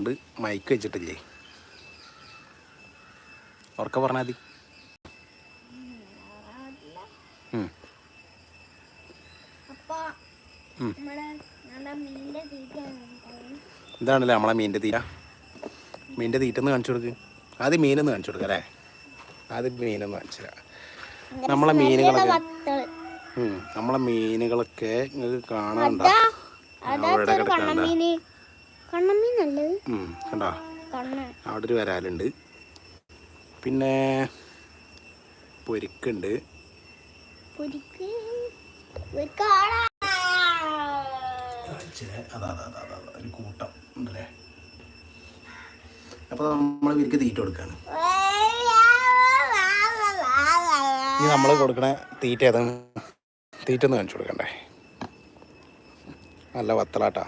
ഉണ്ട്. മൈക്ക് വെച്ചിട്ടില്ലേ? ഉറക്ക പറഞ്ഞാൽ മതി. ഇതാണല്ലേ നമ്മളെ മീന്റെ തീര മീന്റെ തീറ്റ മീനിന്റെ തീറ്റ? തീറ്റന്ന് കാണിച്ചു കൊടുക്ക്. ആദ്യം മീനൊന്ന് കാണിച്ചു കൊടുക്ക അല്ലേ? ആദ്യം മീനൊന്ന് കാണിച്ചു തരാം. നമ്മളെ മീനുകളൊക്കെ നമ്മളെ മീനുകളൊക്കെ നിങ്ങൾക്ക് കാണാനുണ്ടോ അതാ അവിടെ കിടക്കണ്ട കണ്ണമീന് കണ്ണമീനല്ലത് കണ്ടോ? കണ്ണ്. അവിടെ ഒരു വരാലുണ്ട്. പിന്നെ പൊരിക്കുണ്ട്. അതാ അതാ അതാ അതാ അതാ, ഒരു കൂട്ടം ഉണ്ടല്ലേ? അപ്പോൾ നമ്മൾ ഇവർക്ക് തീറ്റ കൊടുക്കുകയാണ് ഇനി നമ്മൾ കൊടുക്കണ തീറ്റ ഏതാണ്? തീറ്റ ഒന്ന് കാണിച്ചു കൊടുക്കണ്ടേ? നല്ല വത്തലാട്ടാ.